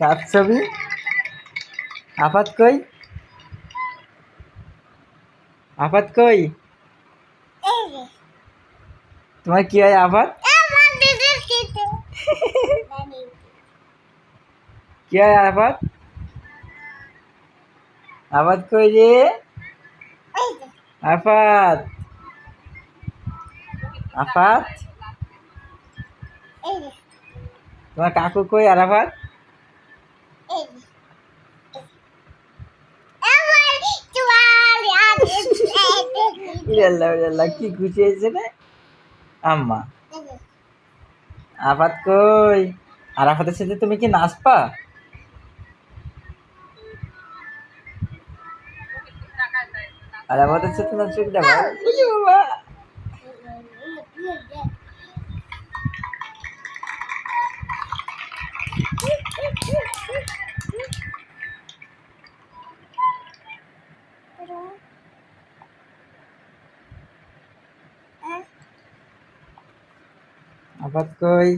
কার ছবি? আপাত কই? আপাত কই? তোমার কি হয় আপাত কি হয় আপাত আপাত কই রে? আপাত আপাত তোমার কাকু কই আর আপাত আম্মা। আপাত কই? আর আপাতের সাথে তুমি কি নাচপা আরাফাতের সাথে নাচবে বাবা। বুঝি বাবা আপাত কই